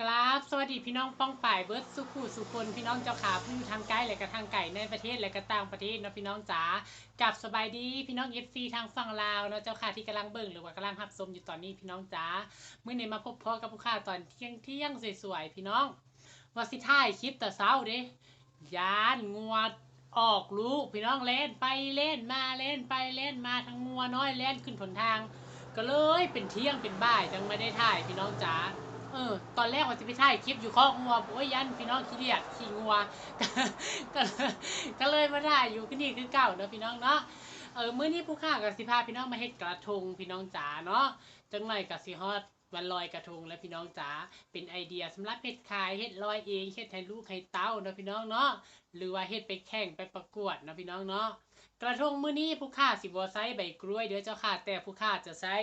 กราบสวัสดีพี่น้องป้องป่ายเบิร์ดสุขุสุคนพี่น้องเจ้าขาผู้อยู่ทางใกล้และก็ทางไก่ในประเทศและก็ต่างประเทศเนาะพี่น้องจ๋ากับสบายดีพี่น้องเอฟซีทางฝั่งลาวเนาะเจ้าขาที่กำลังเบิ่งหรือว่ากำลังรับชมอยู่ตอนนี้พี่น้องจ๋าเมื่อนี้มาพบพ่อกับผู้ค้าตอนเที่ยงเที่ยงสวยๆพี่น้องว่าสิถ่ายคลิปแต่เช้าเด้ยานงัวออกลูกพี่น้องเล่นไปเล่นมาเล่นไปเล่นมาทั้งงัวน้อยเล่นขึ้นผลทาง ก็เลยเป็นเที่ยงเป็นบ่ายจังไม่ได้ถ่ายพี่น้องจ๋า ออ ตอนแรกว่าจะไปถ่ายคลิปอยู่ข้องัวโอ้ยยันพี่น้องขี้เดียดขี้งัวก็เลยมาถ่ายอยู่ที่นี่คือเก่าเนาะพี่น้องเนาะเออเมื้อนี้ผู้ข้ากับสิพาพี่น้องมาเฮ็ดกระทงพี่น้องจ๋าเนาะจังหน่อยกับสิฮอดวันลอยกระทงแล้วพี่น้องจ๋าเป็นไอเดียสำหรับเฮ็ดขายเฮ็ดลอยเองเฮ็ดให้ลูกให้เต้าเนาะพี่น้องเนาะหรือว่าเฮ็ดไปแข่งไปประกวดเนาะพี่น้องเนาะกระทงมื้อนี้ผู้ข้าสิบ่ใช้ใบกล้วยเด้อเจ้าค่ะแต่ผู้ข้าจะใช้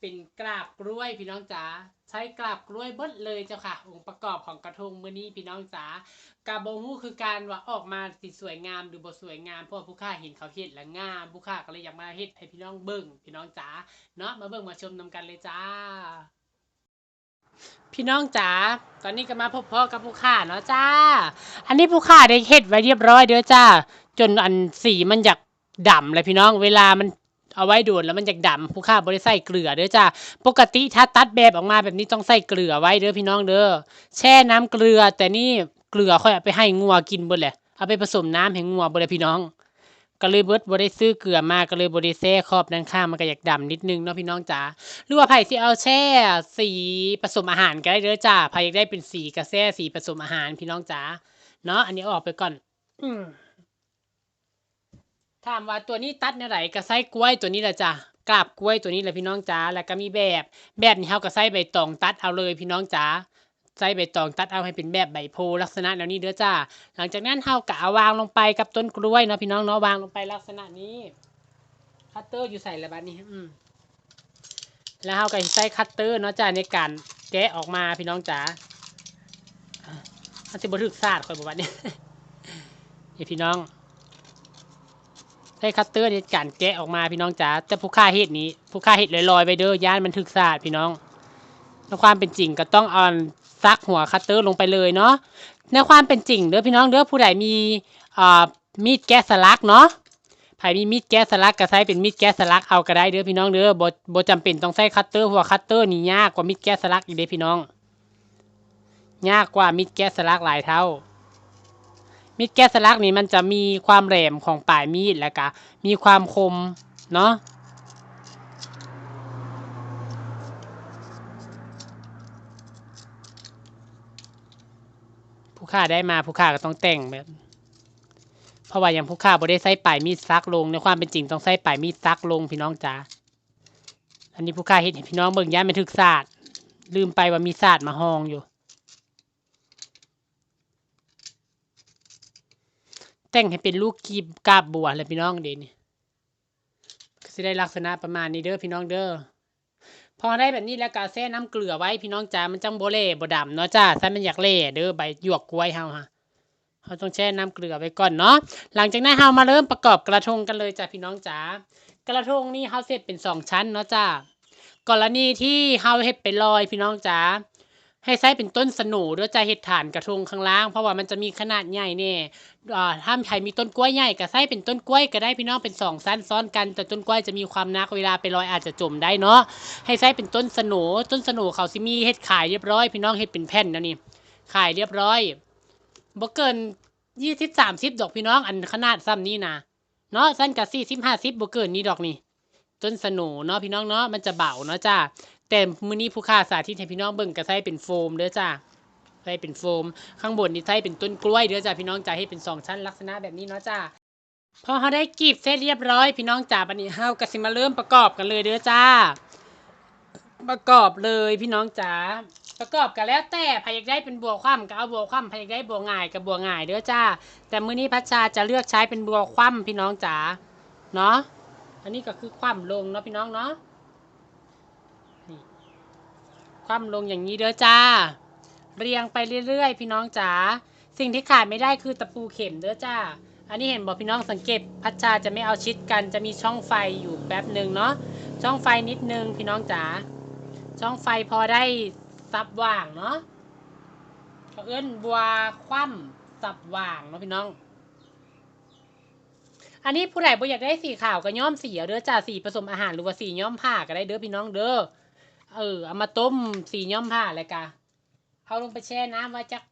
เป็นกราบกล้วยพี่น้องจ๋าใช้กราบกล้วยเบิดเลยเจ้าค่ะ องค์ประกอบของกระทงมื้อนี้พี่น้องจ๋ากาบงฮู้คือการว่าออกมาสิสวยงามหรือบ่สวยงามเพราะผู้ค้าเห็นเขาเฮ็ดแล้วงามผู้ค้าก็เลยอยากมาเฮ็ดให้พี่น้องเบิ่งพี่น้องจ๋าเนาะมาเบิ่งมาชมนำกันเลยจ้า พี่น้องจ๋าตอนนี้ก็มาพบพ่อกับผู้ค้าเนาะจ้า อันนี้ผู้ค้าได้เฮ็ดไว้เรียบร้อยเด้อจ้า จนอันสีมันอยากดำเลยพี่น้อง เวลามัน เอาไว้โดนแล้วมันอยากดำผู้ค้าบ่ได้ใส่เกลือเด้อจ้าปกติถ้าตัดแบบออกมาแบบนี้ต้องใส่เกลือไว้เด้อพี่น้องเด้อแช่น้ำเกลือ แต่นี่เกลือค่อยเอาไปให้งัวกินเบิดแหละเอาไปผสมน้ำให้งัวเบิดเลยพี่น้องก็เลยเบิดบ่ได้ซื้อเกลือมาก็เลยบ่ได้แช่ครอบด้านข้างมันก็อยากดำนิดนึงเนาะพี่น้องจ๋าหรือว่าไผสิเอาแช่สีผสมอาหารก็ได้เด้อจ้าไผอยากได้เป็นสีก็แช่สีผสมอาหารพี่น้องจ๋าเนาะอันนี้เอาออกไปก่อน อืม ถามว่าตัวนี้ตัดแนไหนก็ใส่กล้วยตัวนี้แหละจ้ะกราบกล้วยตัวนี้แหละพี่น้องจ๋าแล้วก็มีแบบ แบบนี้เขาก็ใส่ใบตองตัดเอาเลยพี่น้องจ๋าใส่ใบตองตัดเอาให้เป็นแบบใบโพลักษณะแนวนี้เด้อจ้าหลังจากนั้นเขาก็เอาวางลงไปกับต้นกล้วยเนาะพี่น้องเนาะวางลงไปลักษณะนี้ คัตเตอร์อยู่ใส่แล้วบัดนี้อืมแล้วเขาก็ใส่คัตเตอร์เนาะจ้าในการแกะออกมาพี่น้องจ๋าอะมันสิบ่ถึกซาดคอยบอกว่าเนี่ยนี่พี่น้อง ใช้คัตเตอร์ในการแกะออกมาพี่น้องจ๋าแต่ผู้ฆ่าเห็ดนี้ผู้ฆ่าเห็ดลอยๆไปเด้อย่านมันถึกศาสตร์พี่น้องในความเป็นจริงก็ต้องเอาซักหัวคัตเตอร์ลงไปเลยเนาะในความเป็นจริงเด้อพี่น้องเด้อผู้ใดมีอ่ามีดแกะสลักเนาะใครมีมีดแกะสลักก็ใช้เป็นมีดแกะสลักเอาก็ได้เด้อพี่น้องเด้อบ่บ่จำเป็นต้องใช้คัตเตอร์เพราะว่าคัตเตอร์นี่ยากกว่ามีดแกะสลักอีกเด้อพี่น้อง ยากกว่ามีดแกะสลักหลายเท่า มีดแกะสลักนี่มันจะมีความแหลมของปลายมีดแล้วก็มีความคมเนาะผู้ฆ่าได้มาผู้ฆ่าก็ต้องแต่งแบบเพราะว่าอย่างผู้ฆ่าบ่ได้ใส่ปลายมีดซักลงในความเป็นจริงต้องใส่ปลายมีดซักลงพี่น้องจ๋าอันนี้ผู้ฆ่าเห็นให้พี่น้องเบิ่งย่านเป็นทึกศาสตร์ลืมไปว่ามีศาสตร์มาห้องอยู่ แต่งให้เป็นลูกกีบกาบบัวเลยพี่น้องเด่นก็จะได้ลักษณะประมาณนี้เด้อพี่น้องเด้อพอได้แบบนี้แล้วก็แช่น้ำเกลือไว้พี่น้องจ๋ามันจังโบเล่บ่ดำเนาะจ้าถ้ามันอยากเล่เด้อใบหยวกกล้วยเฮาฮะเราต้องแช่น้ำเกลือไว้ก่อนเนาะหลังจากนั้นเฮามาเริ่มประกอบกระทงกันเลยจ้าพี่น้องจ๋ากระทงนี่เฮาเสร็จเป็นสองชั้นเนาะจ้ากรณีที่เฮาเฮ็ดไปลอยพี่น้องจ๋า ให้ใช้เป็นต้นสนูด้วยจะเห็ดฐานกระทงข้างล่าง เพราะว่ามันจะมีขนาดใหญ่เนี่ยถ้าใครมีต้นกล้วยใหญ่ก็ใช้เป็นต้นกล้วยก็ได้พี่น้องเป็นสองสั้นซ้อนกัน แต่ต้นกล้วยจะมีความนักเวลาไปลอยอาจจะจมได้เนาะให้ใช้เป็นต้นสนูต้นสนูเขาสิมีเห็ดขายเรียบร้อยพี่น้องเห็ดเป็นแผ่นแล้วนี่ขายเรียบร้อยบ่เกินยี่สิบสามสิบดอกพี่น้องอันขนาดซ้ำนี้นะเนาะสั้นกับสี่สิบห้าสิบบ่เกินนี้ดอกนี่ต้นสนูเนาะพี่น้องเนาะมันจะเบาเนาะจ้า แต่มื้อนี้ผู้ค้าสาธิตให้พี่น้องเบิ่งก็ใช้เป็นโฟมเด้อจ้าใช้เป็นโฟม ข้างบนนี่ใช้เป็นต้นกล้วยเด้อจ้าพี่น้องจะให้เป็นสองชั้นลักษณะแบบนี้เนาะจ้าพอเขาได้กรีบเสร็จเรียบร้อย พี่น้องจ้าบัดนี้เฮาก็สิมาเริ่มประกอบกันเลยเด้อจ้า ประกอบเลยพี่น้องจ๋าประกอบกันแล้วแต่ใครอยากได้เป็นบัวคว่ำก็เอาบัวคว่ำใครอยากได้บัวง่ายก็บัวง่ายเด้อจ้า แต่มื้อนี้พัชชาจะเลือกใช้เป็นบัวคว่ำพี่น้องจ๋าเนาะอันนี้ก็คือคว่ำลงเนาะพี่น้องเนาะ คว่ำลงอย่างนี้เด้อจ้า เรียงไปเรื่อยๆ พี่น้องจ๋าสิ่งที่ขาดไม่ได้คือตะปูเข็มเด้อจ้า อันนี้เห็นบอกพี่น้องสังเกตพัชชาจะไม่เอาชิดกันจะมีช่องไฟอยู่แป๊บหนึ่งเนาะช่องไฟนิดนึงพี่น้องจ๋าช่องไฟพอได้ซับว่างเนาะเขาเอิ้นบัวคว่ำสับว่างเนาะพี่น้อง อันนี้ผู้ใดบ่อยากได้สีขาวก็ย้อมสีเอาเด้อจ้าสีผสมอาหารหรือว่าสีย้อมผ้าก็ได้เด้อพี่น้องเด้อ เออเอามาต้มสีย้อมผ้าเลยกะเอาลงไปแช่น้ำไว้จัก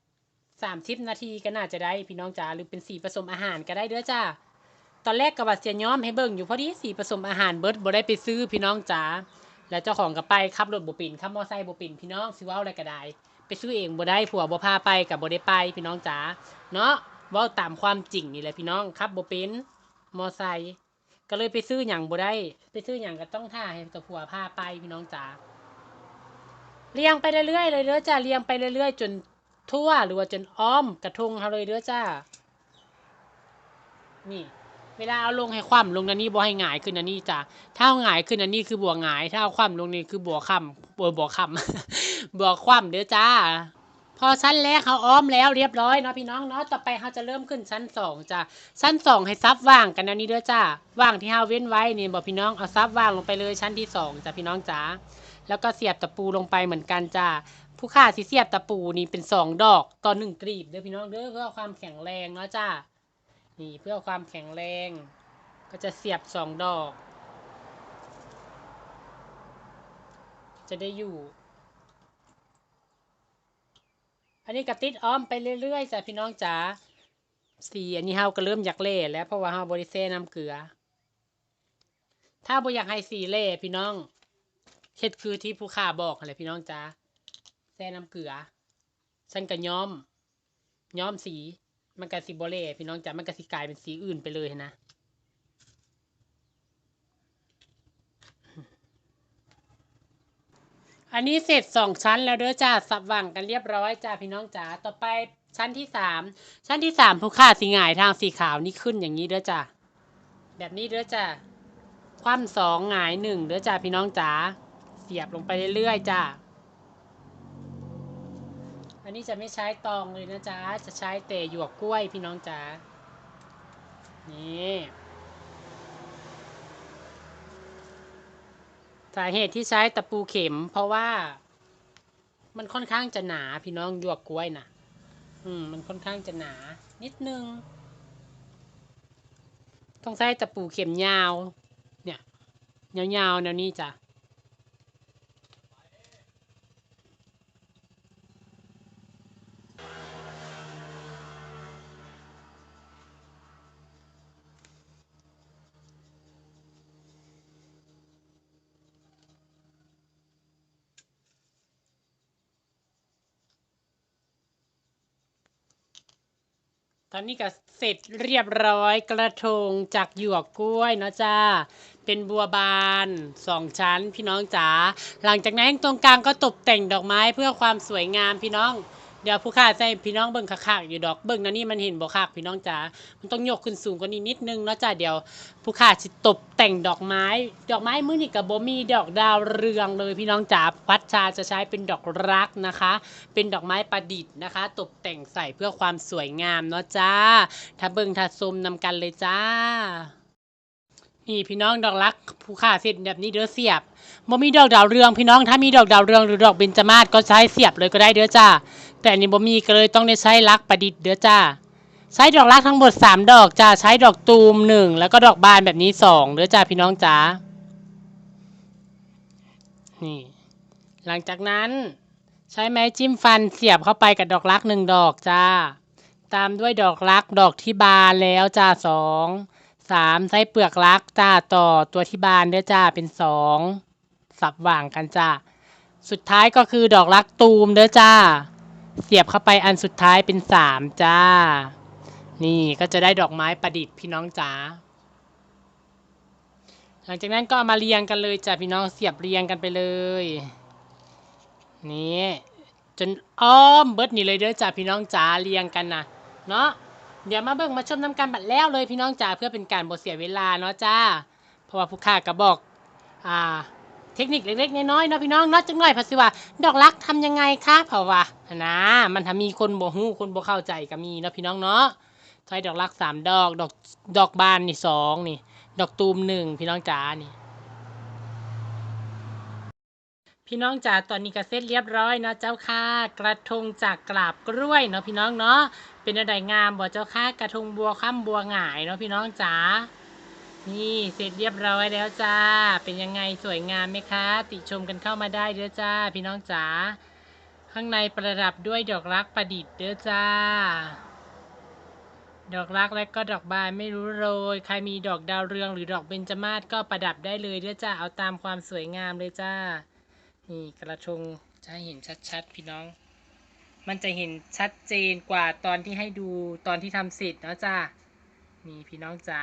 สามสิบนาทีก็น่าจะได้พี่น้องจ๋าหรือเป็นสีผสมอาหารก็ได้เด้อจ้าตอนแรกกะว่าเสียย้อมให้เบิ่งอยู่พอดีสีผสมอาหารเบิร์ดบ่ได้ไปซื้อพี่น้องจ๋าแล้วเจ้าของก็ไปขับรถบ่ปิ่นขับมอไซค์บ่ปิ่นพี่น้องสิเว้าอะไรก็ได้ ไปซื้อเองบ่ได้ผัวบ่พาไปกับบ่ได้ไปพี่น้องจ๋าเนาะว้าตามความจริงนี่แหละพี่น้องขับบ่เป็นมอไซค์ก็เลยไปซื้อหยังบ่ได้ ไปซื้อหยังก็ต้องท่าให้กับผัวพาไปพี่น้องจ๋า เลียงไปเรื่อยๆเลยเด้อจ้าเลียงไปเรื่อยๆ จนทั่วหรือว่าจนอ้อมกระทงเขาเลยเด้อจ้า นี่ เวลาเอาลงให้คว่ำลงนันนี่บ่ให้หงายขึ้นนันนี่จ้ะถ้าเอาหงายขึ้นนันนี่คือบวหงาย ถ้าเอาคว่ำลงนี่คือบวค่ำบวบวค่ำบวคว่ำเด้อจ้า พอชั้นแรกเขาอ้อมแล้วเรียบร้อยเนาะพี่น้องเนาะต่อไปเขาจะเริ่มขึ้นชั้นสองจ้ะชั้นสองให้ซับว่างกันนะนี่เด้อจ้าว่างที่เราเว้นไว้นี่บอกพี่น้องเอาซับว่างลงไปเลยชั้นที่สองจ้ะพี่น้องจ๋า แล้วก็เสียบตะปูลงไปเหมือนกันจ้าผู้ค่าที่เสียบตะปูนี่เป็นสองดอกต่อหนึ่งกรีบเด้อพี่น้องเด้อเพื่อความแข็งแรงเนาะจ้านี่เพื่อความแข็งแรง ก็จะเสียบสองดอก จะได้อยู่ อันนี้กระติดอ้อมไปเรื่อยๆจ้ะพี่น้องจ๋าสีอันนี้เฮาก็เริ่มอยากเล่แล้วเพราะว่าเฮาบริเซน้ำเกลือ ถ้าบ่อยากให้สีเล่พี่น้อง เฮ็ดคือที่ผู้ข้าบอกอะไรพี่น้องจ๋าแซ่น้ำเกลือฉันก็ย้อม ย้อมสี มันก็สิบ่เล่พี่น้องจ๋ามันก็สิกลายเป็นสีอื่นไปเลยนะอันนี้เสร็จสองชั้นแล้วเด้อจ้าสับหว่างกันเรียบร้อยจ้าพี่น้องจ๋าต่อไปชั้นที่สามชั้นที่สามผู้ค่าสีหงายทางสีขาวนี่ขึ้นอย่างนี้เด้อจ้าแบบนี้เด้อจ้าคว่ำสองหงายหนึ่งเด้อจ้าพี่น้องจ๋า เสียบลงไปเรื่อยๆจ้าอันนี้จะไม่ใช้ตองเลยนะจ๊ะ จะใช้แต่หยวกกล้วยพี่น้องจ๋านี่สาเหตุที่ใช้ตะปูเข็ม เพราะว่า มันค่อนข้างจะหนาพี่น้องหยวกกล้วยนะอืมมันค่อนข้างจะหนา นิดนึง ต้องใช้ตะปูเข็มยาว เนี่ยยาวๆแนวนี้จ้ะ อนนี้ก็เสร็จเรียบร้อยกระทงจากหยวกกล้วยเนาะจ้า เป็นบัวบานสองชั้นพี่น้องจ๋า หลังจากนั้นตรงกลางก็ตกแต่งดอกไม้เพื่อความสวยงามพี่น้อง เดี๋ยวผู้ข้าใส่พี่น้องเบิ่งคักๆอยู่ดอกเบิ่งนะนี่มันเห็นบ่คักพี่น้องจ๋ามันต้องยกขึ้นสูงกว่านี้นิดนึงเนาะจ้าเดี๋ยวผู้ข้าสิตกแต่งดอกไม้ ดอกไม้มื้อนี้กับบ่มีดอกดาวเรืองเลยพี่น้องจ๋าพัดชาจะใช้เป็นดอกรักนะคะ เป็นดอกไม้ประดิษฐ์นะคะ ตกแต่งใส่เพื่อความสวยงามเนาะจ้า ถ้าเบิ่งถ้าชมนำกันเลยจ้านี่พี่น้องดอกรักผู้ค่าเสร็จแบบนี้เด้อเสียบบ่มีดอกดาวเรืองพี่น้องถ้ามีดอกดาวเรืองหรือดอกเบญจมาศก็ใช้เสียบเลยก็ได้เด้อจ้า แต่อันนี่บ่มีก็เลยต้องได้ใช้รักประดิษฐ์เด้อจ้าใช้ดอกรักทั้งหมดสามดอกจ้าใช้ดอกตูมหนึ่งแล้วก็ดอกบานแบบนี้สองเด้อจ้าพี่น้องจ้านี่ หลังจากนั้น ใช้ไม้จิ้มฟันเสียบเข้าไปกับดอกรักหนึ่งดอกจ้า ตามด้วยดอกรักดอกที่บานแล้วจ้าสองสามใช้เปลือกรักจ้าต่อตัวที่บานเด้อจ้าเป็นสองสับหว่างกันจ้าสุดท้ายก็คือดอกรักตูมเด้อจ้า เสียบเข้าไปอันสุดท้ายเป็นสามจ้า นี่ก็จะได้ดอกไม้ประดิษฐ์พี่น้องจ๋าหลังจากนั้นก็เอามาเรียงกันเลยจ้ะพี่น้องเสียบเรียงกันไปเลย นี่จนอ้อมเบิดนี่เลยเด้อจ้ะพี่น้องจ๋าเรียงกันนะเนาะเดี๋ยวมาเบิ่งมาชมน้ำกันบัดแล้วเลยพี่น้องจ๋าเพื่อเป็นการบ่เสียเวลาเนาะจ้า เพราะว่าผู้ค้าก็บอก อ่า เทคนิคเล็กๆน้อยๆเนาะพี่น้องเนาะจังหน่อยเพราะสิว่าดอกรักทำยังไงคะเพราะว่านะมันถ้ามีคนบ่ฮู้คนบ่เข้าใจก็มีเนาะพี่น้องเนาะใช้ดอกรักสามดอกดอกดอกบานนี่สองนี่ ดอกตูมหนึ่งพี่น้องจ๋านี่พี่น้องจ๋าตอนนี้ก็เสร็จเรียบร้อยเนาะเจ้าค่ะ กระทงจากกราบกล้วยเนาะพี่น้องเนาะเป็นอะไรงามบ่เจ้าค่ะกระทงบัวข้ามบัวหงายเนาะพี่น้องจ๋า นี่เสร็จเรียบร้อยแล้วจ้า เป็นยังไงสวยงามไหมคะ ติชมกันเข้ามาได้เด้อจ้า พี่น้องจ๋า ข้างในประดับด้วยดอกรักประดิษฐ์เด้อจ้า ดอกรักและก็ดอกบานไม่รู้โรย ใครมีดอกดาวเรืองหรือดอกเบญจมาศก็ประดับได้เลยเด้อจ้า เอาตามความสวยงามเลยจ้า นี่กระทงจะให้เห็นชัดๆ พี่น้อง มันจะเห็นชัดเจนกว่าตอนที่ให้ดูตอนที่ทำเสร็จเนาะจ้า นี่พี่น้องจ๋า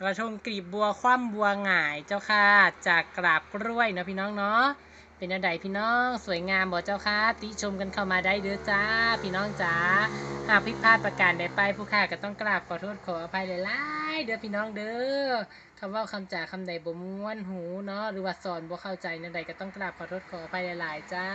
กระชงกลีบบัวคว่ำบัวหงายเจ้าค่ะ จากกราบกล้วยเนาะพี่น้องเนาะเป็นอันใดพี่น้องสวยงามบ่เจ้าค่ะ ติชมกันเข้ามาได้เด้อจ้า พี่น้องจ้าหากผิดพลาดประการใดไปผู้ค่าก็ต้องกราบขอโทษขออภัยหลายๆเด้อพี่น้องเด้อ คำว่าคำจาคำใดบ่ม้วนหูเนาะหรือว่าสอนบ่เข้าใจนั่นใดก็ต้องกราบขอโทษขออภัยหลาย ๆ จ้า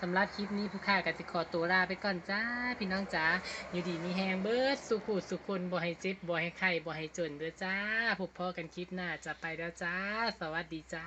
สำหรับคลิปนี้ผู้ค่าก็สิขอตัวลาไปก่อนจ้า พี่น้องจ้าอยู่ดีมีแฮงเบิร์ดสุขุสุคนบ่ให้เจ็บบ่ให้ไข้บ่ให้จนเด้อจ้าพบพอกันคลิปหน้าจะไปแล้วจ้า สวัสดีจ้า